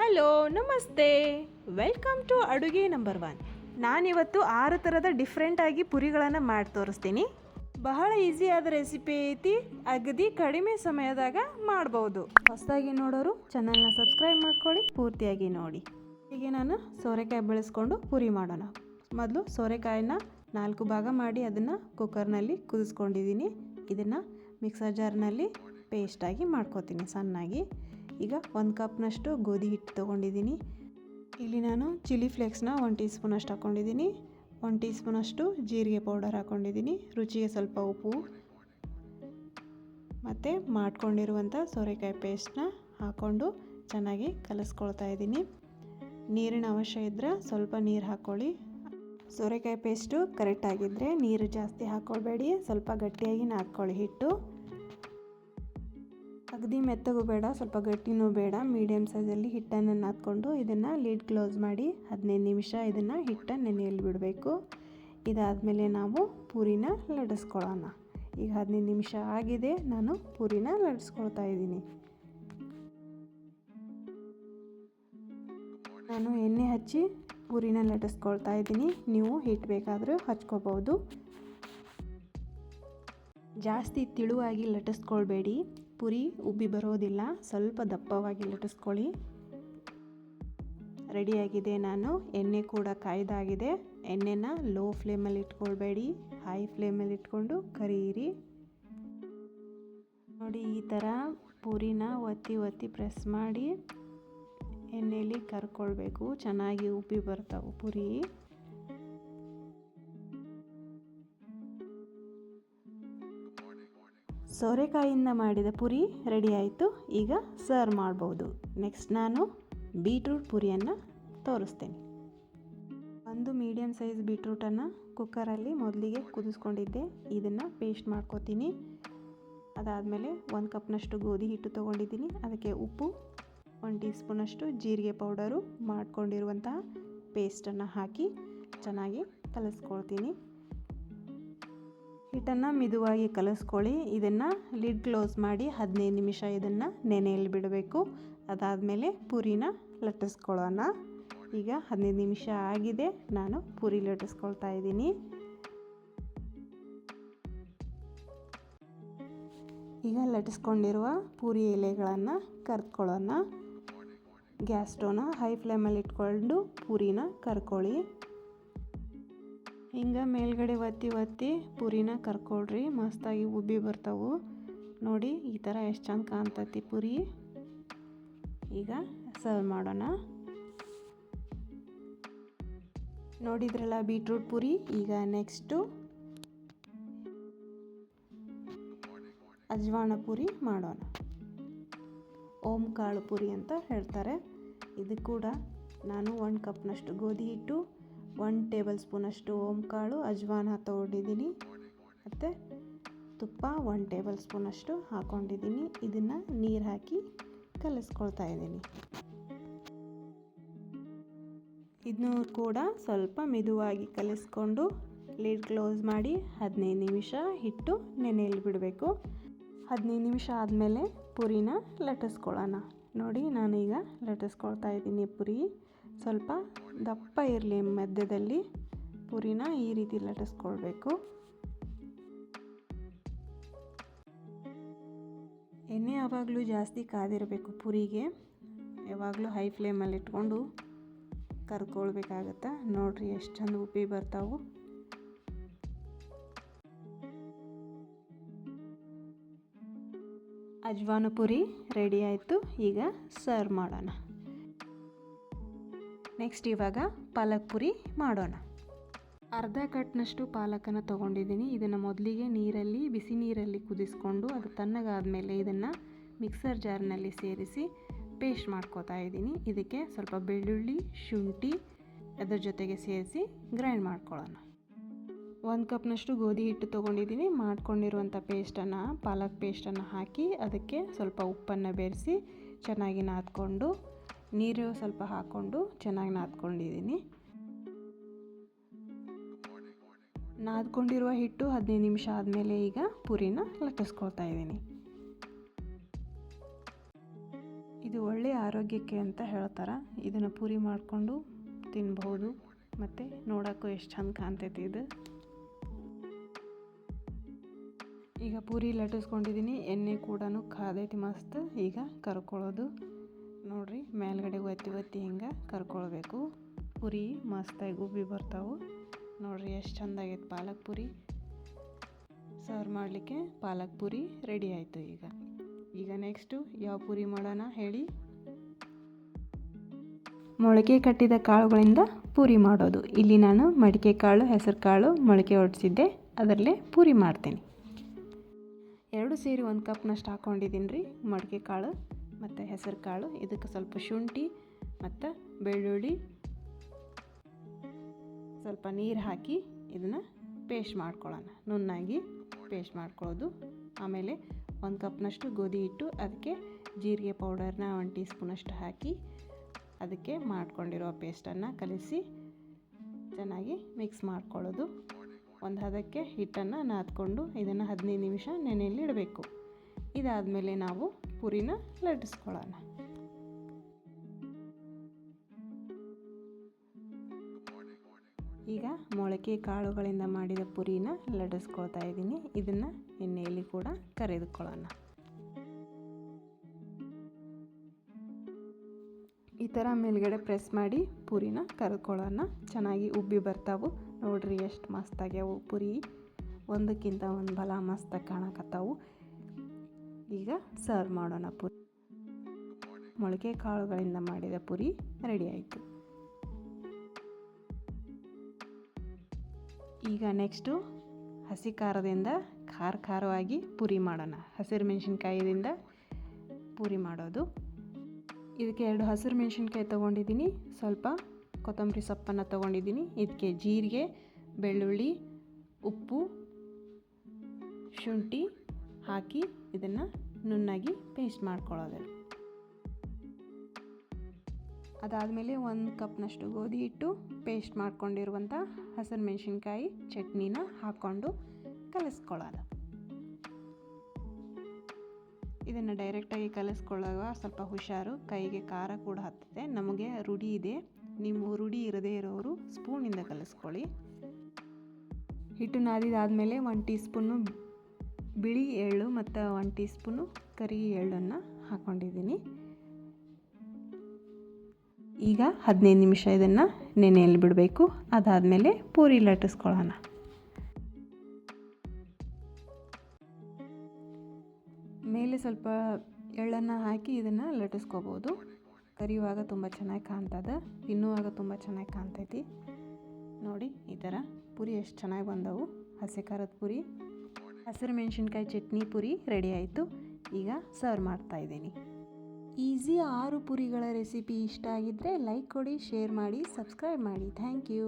Hello, ನಮಸ್ತೆ. Welcome to ಅಡುಗೆ number one ನಾನಿವತ್ತು ಆರು ಥರದ ಡಿಫ್ರೆಂಟಾಗಿ ಪುರಿಗಳನ್ನು ಮಾಡಿ ತೋರಿಸ್ತೀನಿ. ಬಹಳ ಈಸಿ ಆದ ರೆಸಿಪಿ ಐತಿ. ಅಗದಿ ಕಡಿಮೆ ಸಮಯದಾಗ ಮಾಡ್ಬೋದು. ಹೊಸದಾಗಿ ನೋಡೋರು ಚಾನಲ್ನ ಸಬ್ಸ್ಕ್ರೈಬ್ ಮಾಡ್ಕೊಳ್ಳಿ, ಪೂರ್ತಿಯಾಗಿ ನೋಡಿ. ಹೀಗೆ ನಾನು ಸೋರೆಕಾಯಿ ಬೆಳೆಸ್ಕೊಂಡು ಪುರಿ ಮಾಡೋಣ. ಮೊದಲು ಸೋರೆಕಾಯಿನ ನಾಲ್ಕು ಭಾಗ ಮಾಡಿ ಅದನ್ನು ಕುಕ್ಕರ್ನಲ್ಲಿ ಕುದಿಸ್ಕೊಂಡಿದ್ದೀನಿ. ಇದನ್ನು ಮಿಕ್ಸರ್ ಜಾರ್ನಲ್ಲಿ ಪೇಸ್ಟಾಗಿ ಮಾಡ್ಕೊತೀನಿ ಸಣ್ಣಾಗಿ. ಈಗ ಒಂದು ಕಪ್ನಷ್ಟು ಗೋಧಿ ಹಿಟ್ಟು ತೊಗೊಂಡಿದ್ದೀನಿ. ಇಲ್ಲಿ ನಾನು ಚಿಲ್ಲಿ ಫ್ಲೇಕ್ಸ್ನ ಒನ್ ಟೀ ಸ್ಪೂನಷ್ಟು ಹಾಕ್ಕೊಂಡಿದ್ದೀನಿ ಒನ್ ಟೀ ಸ್ಪೂನಷ್ಟು ಜೀರಿಗೆ ಪೌಡರ್ ಹಾಕ್ಕೊಂಡಿದ್ದೀನಿ ರುಚಿಗೆ ಸ್ವಲ್ಪ ಉಪ್ಪು. ಮತ್ತು ಮಾಡಿಕೊಂಡಿರುವಂಥ ಸೋರೆಕಾಯಿ ಪೇಸ್ಟ್ನ ಹಾಕ್ಕೊಂಡು ಚೆನ್ನಾಗಿ ಕಲಿಸ್ಕೊಳ್ತಾ ಇದ್ದೀನಿ. ನೀರಿನ ಅವಶ್ಯ ಇದ್ದರೆ ಸ್ವಲ್ಪ ನೀರು ಹಾಕ್ಕೊಳ್ಳಿ. ಸೋರೆಕಾಯಿ ಪೇಸ್ಟು ಕರೆಕ್ಟಾಗಿದ್ದರೆ ನೀರು ಜಾಸ್ತಿ ಹಾಕ್ಕೊಳ್ಬೇಡಿ. ಸ್ವಲ್ಪ ಗಟ್ಟಿಯಾಗಿ ನಾದ್ಕೊಳ್ಳಿ ಹಿಟ್ಟು. ಅಗದಿ ಮೆತ್ತಗೂ ಬೇಡ, ಸ್ವಲ್ಪ ಗಟ್ಟಿನೂ ಬೇಡ. ಮೀಡಿಯಮ್ ಸೈಜಲ್ಲಿ ಹಿಟ್ಟನ್ನು ನಾದ್ಕೊಂಡು ಇದನ್ನು ಲೀಡ್ ಕ್ಲೋಸ್ ಮಾಡಿ ಹದಿನೈದು ನಿಮಿಷ ಇದನ್ನು ಹಿಟ್ಟನ್ನು ನೆನೆಯಲ್ಲಿ ಬಿಡಬೇಕು. ಇದಾದಮೇಲೆ ನಾವು ಪೂರಿನ ಲಡಿಸ್ಕೊಳ್ಳೋಣ. ಈಗ ಹದಿನೈದು ನಿಮಿಷ ಆಗಿದೆ, ನಾನು ಪೂರಿನ ಲಡಿಸ್ಕೊಳ್ತಾ ಇದ್ದೀನಿ. ನಾನು ಎಣ್ಣೆ ಹಚ್ಚಿ ಪೂರಿನ ಲಟ್ಟಿಸ್ಕೊಳ್ತಾ ಇದ್ದೀನಿ. ನೀವು ಹಿಟ್ಟು ಬೇಕಾದರೂ ಹಚ್ಕೋಬೋದು. ಜಾಸ್ತಿ ತಿಳುವಾಗಿ ಲಟ್ಟಿಸ್ಕೊಳ್ಬೇಡಿ ಪುರಿ ಉಬ್ಬಿ ಬರೋದಿಲ್ಲ. ಸ್ವಲ್ಪ ದಪ್ಪವಾಗಿ ಲಟ್ಟಿಸ್ಕೊಳ್ಳಿ. ರೆಡಿಯಾಗಿದೆ ನಾನು. ಎಣ್ಣೆ ಕೂಡ ಕಾಯ್ದಾಗಿದೆ. ಎಣ್ಣೆನ ಲೋ ಫ್ಲೇಮಲ್ಲಿ ಇಟ್ಕೊಳ್ಬೇಡಿ. ಹೈ ಫ್ಲೇಮಲ್ಲಿ ಇಟ್ಕೊಂಡು ಕರಿಯಿರಿ ನೋಡಿ, ಈ ಥರ ಪೂರಿನ ಒತ್ತಿ ಒತ್ತಿ ಪ್ರೆಸ್ ಮಾಡಿ ಎಣ್ಣೆಯಲ್ಲಿ ಕರ್ಕೊಳ್ಬೇಕು. ಚೆನ್ನಾಗಿ ಉಬ್ಬಿ ಬರ್ತಾವೆ ಪುರಿ. ಸೋರೆಕಾಯಿಯಿಂದ ಮಾಡಿದ ಪುರಿ ರೆಡಿ ಆಯಿತು. ಈಗ ಸರ್ವ್ ಮಾಡ್ಬೋದು. ನೆಕ್ಸ್ಟ್ ನಾನು ಬೀಟ್ರೂಟ್ ಪುರಿಯನ್ನು ತೋರಿಸ್ತೇನೆ. ಒಂದು ಮೀಡಿಯಮ್ ಸೈಜ್ ಬೀಟ್ರೂಟನ್ನು ಕುಕ್ಕರಲ್ಲಿ ಮೊದಲಿಗೆ ಕುದಿಸ್ಕೊಂಡಿದ್ದೆ. ಇದನ್ನು ಪೇಸ್ಟ್ ಮಾಡ್ಕೋತೀನಿ. ಅದಾದಮೇಲೆ ಒಂದು ಕಪ್ನಷ್ಟು ಗೋಧಿ ಹಿಟ್ಟು ತೊಗೊಂಡಿದ್ದೀನಿ. ಅದಕ್ಕೆ ಉಪ್ಪು, ಒಂದು ಟೀ ಸ್ಪೂನಷ್ಟು ಜೀರಿಗೆ ಪೌಡರು ಮಾಡ್ಕೊಂಡಿರುವಂತಹ ಪೇಸ್ಟನ್ನು ಹಾಕಿ ಚೆನ್ನಾಗಿ ಕಲಿಸ್ಕೊಳ್ತೀನಿ. ಹಿಟ್ಟನ್ನು ಮಿದುವಾಗಿ ಕಲಸ್ಕೊಳ್ಳಿ. ಇದನ್ನು ಲಿಡ್ ಕ್ಲೋಸ್ ಮಾಡಿ ಹದಿನೈದು ನಿಮಿಷ ಇದನ್ನು ನೆನೆಯಲ್ಲಿ ಬಿಡಬೇಕು. ಅದಾದಮೇಲೆ ಪೂರಿನ ಲಟ್ಟಿಸ್ಕೊಳ್ಳೋಣ. ಈಗ ಹದಿನೈದು ನಿಮಿಷ ಆಗಿದೆ. ನಾನು ಪೂರಿ ಲಟ್ಟಿಸ್ಕೊಳ್ತಾ ಇದ್ದೀನಿ. ಈಗ ಲಟ್ಟಿಸ್ಕೊಂಡಿರುವ ಪೂರಿ ಎಲೆಗಳನ್ನು ಕರ್ಕೊಳ್ಳೋಣ ಗ್ಯಾಸ್ ಸ್ಟೋವ್ನ ಹೈ ಫ್ಲೇಮಲ್ಲಿ ಇಟ್ಕೊಂಡು ಪೂರಿನ ಕರ್ಕೊಳ್ಳಿ. ಹಿಂಗೆ ಮೇಲ್ಗಡೆ ಒತ್ತಿ ಒತ್ತಿ ಪುರಿನ ಕರ್ಕೊಳ್ರಿ, ಮಸ್ತಾಗಿ ಉಬ್ಬಿ ಬರ್ತಾವು. ನೋಡಿ, ಈ ಥರ ಎಷ್ಟು ಚಂದ ಕಾಣ್ತತಿ ಪುರಿ. ಈಗ ಸರ್ವ್ ಮಾಡೋಣ. ನೋಡಿದ್ರಲ್ಲ ಬೀಟ್ರೂಟ್ ಪುರಿ, ಈಗ ನೆಕ್ಸ್ಟು ಅಜ್ವಾಣ ಪುರಿ ಮಾಡೋಣ. ಓಂ ಕಾಳು ಪುರಿ ಅಂತ ಹೇಳ್ತಾರೆ. ಇದು ಕೂಡ ನಾನು ಒಂದು ಕಪ್ನಷ್ಟು ಗೋಧಿ ಹಿಟ್ಟು ಒನ್ ಟೇಬಲ್ ಸ್ಪೂನಷ್ಟು ಓಂ ಕಾಳು ಅಜ್ವಾನ ತೊಗೊಂಡಿದ್ದೀನಿ. ಮತ್ತು ತುಪ್ಪ ಒನ್ ಟೇಬಲ್ ಸ್ಪೂನಷ್ಟು ಹಾಕ್ಕೊಂಡಿದ್ದೀನಿ ಇದನ್ನು ನೀರು ಹಾಕಿ ಕಲಿಸ್ಕೊಳ್ತಾ ಇದ್ದೀನಿ. ಇದನ್ನು ಕೂಡ ಸ್ವಲ್ಪ ಮೆದುವಾಗಿ ಕಲಿಸ್ಕೊಂಡು ಲೀಡ್ ಕ್ಲೋಸ್ ಮಾಡಿ ಹದಿನೈದು ನಿಮಿಷ ಹಿಟ್ಟು ನೆನೆಯಲ್ಲಿ ಬಿಡಬೇಕು. ಹದಿನೈದು ನಿಮಿಷ ಆದಮೇಲೆ ಪುರಿನ ಲಟ್ಟಿಸ್ಕೊಳ್ಳೋಣ. ನೋಡಿ ನಾನೀಗ ಲಟ್ಟಿಸ್ಕೊಳ್ತಾ ಇದ್ದೀನಿ ಪುರಿ. ಸ್ವಲ್ಪ ದಪ್ಪ ಇರಲಿ ಮಧ್ಯದಲ್ಲಿ. ಪುರಿನ ಈ ರೀತಿ ಲಟ್ಟಿಸ್ಕೊಳ್ಬೇಕು. ಎಣ್ಣೆ ಯಾವಾಗಲೂ ಜಾಸ್ತಿ ಕಾದಿರಬೇಕು ಪುರಿಗೆ. ಯಾವಾಗಲೂ ಹೈ ಫ್ಲೇಮಲ್ಲಿ ಇಟ್ಕೊಂಡು ಕರ್ಕೊಳ್ಬೇಕಾಗತ್ತೆ? ನೋಡ್ರಿ ಎಷ್ಟು ಚಂದ ಉಪ್ಪಿ ಬರ್ತಾವು. ಅಜ್ವಾನ ಪುರಿ ರೆಡಿ ಆಯಿತು. ಈಗ ಸರ್ವ್ ಮಾಡೋಣ. ನೆಕ್ಸ್ಟ್ ಇವಾಗ ಪಾಲಕ್ ಪುರಿ ಮಾಡೋಣ. ಅರ್ಧ ಕಟ್ನಷ್ಟು ಪಾಲಕನ್ನು ತೊಗೊಂಡಿದ್ದೀನಿ. ಇದನ್ನು ಮೊದಲಿಗೆ ನೀರಲ್ಲಿ, ಬಿಸಿ ನೀರಲ್ಲಿ ಕುದಿಸ್ಕೊಂಡು ಅದು ತಣ್ಣಗಾದಮೇಲೆ ಇದನ್ನು ಮಿಕ್ಸರ್ ಜಾರ್ನಲ್ಲಿ ಸೇರಿಸಿ ಪೇಸ್ಟ್ ಮಾಡ್ಕೋತಾ ಇದ್ದೀನಿ. ಇದಕ್ಕೆ ಸ್ವಲ್ಪ ಬೆಳ್ಳುಳ್ಳಿ, ಶುಂಠಿ ಅದರ ಜೊತೆಗೆ ಸೇರಿಸಿ ಗ್ರೈಂಡ್ ಮಾಡ್ಕೊಳ್ಳೋಣ. ಒಂದು ಕಪ್ನಷ್ಟು ಗೋಧಿ ಹಿಟ್ಟು ತೊಗೊಂಡಿದ್ದೀನಿ. ಮಾಡ್ಕೊಂಡಿರುವಂಥ ಪೇಸ್ಟನ್ನು ಪಾಲಕ್ ಪೇಸ್ಟನ್ನು ಹಾಕಿ ಅದಕ್ಕೆ ಸ್ವಲ್ಪ ಉಪ್ಪನ್ನು ಬೆರೆಸಿ ಚೆನ್ನಾಗಿ ನಾದ್ಕೊಂಡು ನೀರು ಸ್ವಲ್ಪ ಹಾಕ್ಕೊಂಡು ಚೆನ್ನಾಗಿ ನಾದ್ಕೊಂಡಿದ್ದೀನಿ. ನಾದ್ಕೊಂಡಿರುವ ಹಿಟ್ಟು ಹದಿನೈದು ನಿಮಿಷ ಆದಮೇಲೆ ಈಗ ಪುರಿನ ಲಟ್ಟಿಸ್ಕೊಳ್ತಾ ಇದ್ದೀನಿ. ಇದು ಒಳ್ಳೆಯ ಆರೋಗ್ಯಕ್ಕೆ ಅಂತ ಹೇಳ್ತಾರೆ. ಇದನ್ನು ಪೂರಿ ಮಾಡಿಕೊಂಡು ತಿನ್ಬಹುದು. ಮತ್ತು ನೋಡೋಕ್ಕೂ ಎಷ್ಟು ಚಂದ ಕಾಣ್ತೈತಿ ಇದು. ಈಗ ಪೂರಿ ಲಟ್ಟಿಸ್ಕೊಂಡಿದ್ದೀನಿ. ಎಣ್ಣೆ ಕೂಡ ಕಾದೈತಿ ಮಸ್ತ್. ಈಗ ಕರ್ಕೊಳ್ಳೋದು. ನೋಡ್ರಿ, ಮೇಲ್ಗಡೆ ಒತ್ತಿ ಒತ್ತಿ ಹಿಂಗೆ ಕರ್ಕೊಳ್ಬೇಕು. ಪುರಿ ಮಸ್ತಾಗಿ ಗುಬ್ಬಿ ಬರ್ತಾವೆ. ನೋಡ್ರಿ ಎಷ್ಟು ಚಂದ ಆಗೈತೆ ಪಾಲಕ್ ಪುರಿ. ಸರ್ವ್ ಮಾಡಲಿಕ್ಕೆ ಪಾಲಕ್ ಪುರಿ ರೆಡಿ ಆಯಿತು ಈಗ. ಈಗ ನೆಕ್ಸ್ಟು ಯಾವ ಪುರಿ ಮಾಡೋಣ ಹೇಳಿ. ಮೊಳಕೆ ಕಟ್ಟಿದ ಕಾಳುಗಳಿಂದ ಪೂರಿ ಮಾಡೋದು. ಇಲ್ಲಿ ನಾನು ಮಡಿಕೆ ಕಾಳು, ಹೆಸರು ಕಾಳು, ಮೊಳಕೆ ಹೊಡ್ಸಿದ್ದೆ ಅದರಲ್ಲೇ ಪೂರಿ ಮಾಡ್ತೀನಿ. ಎರಡು ಸೇರಿ ಒಂದು ಕಪ್ನಷ್ಟು ಹಾಕ್ಕೊಂಡಿದ್ದೀನಿ ರೀ ಮಡಿಕೆ ಕಾಳು. ಮತ್ತು ಹೆಸರು ಕಾಳು, ಇದಕ್ಕೆ ಸ್ವಲ್ಪ ಶುಂಠಿ ಮತ್ತು ಬೆಳ್ಳುಳ್ಳಿ, ಸ್ವಲ್ಪ ನೀರು ಹಾಕಿ ಇದನ್ನು ಪೇಸ್ಟ್ ಮಾಡ್ಕೊಳ್ಳೋಣ. ನುಣ್ಣಾಗಿ ಪೇಸ್ಟ್ ಮಾಡ್ಕೊಳ್ಳೋದು. ಆಮೇಲೆ ಒಂದು ಕಪ್ನಷ್ಟು ಗೋಧಿ ಹಿಟ್ಟು, ಅದಕ್ಕೆ ಜೀರಿಗೆ ಪೌಡರ್ನ ಒಂದು ಟೀ ಸ್ಪೂನಷ್ಟು ಹಾಕಿ ಅದಕ್ಕೆ ಮಾಡ್ಕೊಂಡಿರೋ ಪೇಸ್ಟನ್ನು ಕಲಿಸಿ ಚೆನ್ನಾಗಿ ಮಿಕ್ಸ್ ಮಾಡ್ಕೊಳ್ಳೋದು. ಒಂದು ಹದಕ್ಕೆ ಹಿಟ್ಟನ್ನು ನಾದ್ಕೊಂಡು ಇದನ್ನು ಹದಿನೈದು ನಿಮಿಷ ನೆನೆಯಲ್ಲಿ ಇಡಬೇಕು. ಇದಾದಮೇಲೆ ನಾವು ಪುರಿನ ಲಟ್ಟಿಸ್ಕೊಳ್ಳೋಣ. ಈಗ ಮೊಳಕೆ ಕಾಳುಗಳಿಂದ ಮಾಡಿದ ಪುರಿನ ಲಟ್ಟಿಸ್ಕೊಳ್ತಾ ಇದ್ದೀನಿ. ಇದನ್ನು ಎಣ್ಣೆಯಲ್ಲಿ ಕೂಡ ಕರೆದುಕೊಳ್ಳೋಣ. ಈ ಥರ ಮೇಲ್ಗಡೆ ಪ್ರೆಸ್ ಮಾಡಿ ಪುರಿನ ಕರ್ಕೊಳ್ಳೋಣ ಚೆನ್ನಾಗಿ ಉಬ್ಬಿ ಬರ್ತಾವು. ನೋಡ್ರಿ ಎಷ್ಟು ಮಸ್ತಾಗ್ಯಾವು. ಪುರಿ ಒಂದಕ್ಕಿಂತ ಒಂದು ಬಲ ಮಸ್ತಾಗಿ ಕಾಣಕತ್ತಾವು. ಈಗ ಸರ್ವ್ ಮಾಡೋಣ ಪುರಿ. ಮೊಳಕೆ ಕಾಳುಗಳಿಂದ ಮಾಡಿದ ಪುರಿ ರೆಡಿ ಆಯಿತು. ಈಗ ನೆಕ್ಸ್ಟು ಹಸಿ ಖಾರದಿಂದ ಖಾರ ಖಾರವಾಗಿ ಪುರಿ ಮಾಡೋಣ. ಹಸಿರು ಮೆಣಸಿನ್ಕಾಯಿದಿಂದ ಪೂರಿ ಮಾಡೋದು. ಇದಕ್ಕೆ ಎರಡು ಹಸಿರು ಮೆಣಸಿನ್ಕಾಯಿ ತೊಗೊಂಡಿದ್ದೀನಿ. ಸ್ವಲ್ಪ ಕೊತ್ತಂಬರಿ ಸೊಪ್ಪನ್ನು ತೊಗೊಂಡಿದ್ದೀನಿ. ಇದಕ್ಕೆ ಜೀರಿಗೆ, ಬೆಳ್ಳುಳ್ಳಿ, ಉಪ್ಪು, ಶುಂಠಿ ಹಾಕಿ ಇದನ್ನು ನುಣ್ಣಾಗಿ ಪೇಸ್ಟ್ ಮಾಡ್ಕೊಳ್ಳೋದು. ಅದಾದಮೇಲೆ ಒಂದು ಕಪ್ನಷ್ಟು ಗೋಧಿ ಹಿಟ್ಟು ಪೇಸ್ಟ್ ಮಾಡ್ಕೊಂಡಿರುವಂಥ ಹಸಿರು ಮೆಣಸಿನ್ಕಾಯಿ ಚಟ್ನಿನ ಹಾಕ್ಕೊಂಡು ಕಲಿಸ್ಕೊಳ್ಳೋದು. ಇದನ್ನು ಡೈರೆಕ್ಟಾಗಿ ಕಲಿಸ್ಕೊಳ್ಳುವಾಗ ಸ್ವಲ್ಪ ಹುಷಾರು, ಕೈಗೆ ಖಾರ ಕೂಡ ಹತ್ತದೆ ನಮಗೆ ರೂಢಿ ಇದೆ. ನಿಮ್ಮ ರೂಢಿ ಇರದೇ ಇರೋರು ಸ್ಪೂನಿಂದ ಕಲಿಸ್ಕೊಳ್ಳಿ. ಹಿಟ್ಟು ನಾದಿದಾದಮೇಲೆ ಒಂದು ಟೀ ಸ್ಪೂನು ಬಿಳಿ ಎಳ್ಳು ಮತ್ತು ಒನ್ ಟೀ ಸ್ಪೂನು ಕರಿ ಎಳ್ಳನ್ನು ಹಾಕ್ಕೊಂಡಿದ್ದೀನಿ ಈಗ ಹದಿನೈದು ನಿಮಿಷ ಇದನ್ನು ನೆನೆಯಲ್ಲಿ ಬಿಡಬೇಕು. ಅದಾದಮೇಲೆ ಪೂರಿ ಲಟ್ಟಿಸ್ಕೊಳ್ಳೋಣ. ಮೇಲೆ ಸ್ವಲ್ಪ ಎಳ್ಳನ್ನು ಹಾಕಿ ಇದನ್ನು ಲಟ್ಟಿಸ್ಕೋಬೋದು. ಕರಿಯುವಾಗ ತುಂಬ ಚೆನ್ನಾಗಿ ಕಾಣ್ತದೆ. ತಿನ್ನುವಾಗ ತುಂಬ ಚೆನ್ನಾಗಿ ಕಾಣ್ತೈತಿ. ನೋಡಿ, ಈ ಥರ ಪುರಿ ಎಷ್ಟು ಚೆನ್ನಾಗಿ ಬಂದವು. ಹಸಿ ಖಾರದ ಪುರಿ. ಹಸಿರು ಮೆಣಸಿನ್ಕಾಯಿ ಚಟ್ನಿ ಪುರಿ ರೆಡಿ ಆಯಿತು. ಈಗ ಸರ್ವ್ ಮಾಡ್ತಾಯಿದ್ದೀನಿ ಈಸಿ ಆರು ಪುರಿಗಳ ರೆಸಿಪಿ ಇಷ್ಟ ಆಗಿದ್ದರೆ ಲೈಕ್ ಕೊಡಿ ಶೇರ್ ಮಾಡಿ ಸಬ್ಸ್ಕ್ರೈಬ್ ಮಾಡಿ. Thank you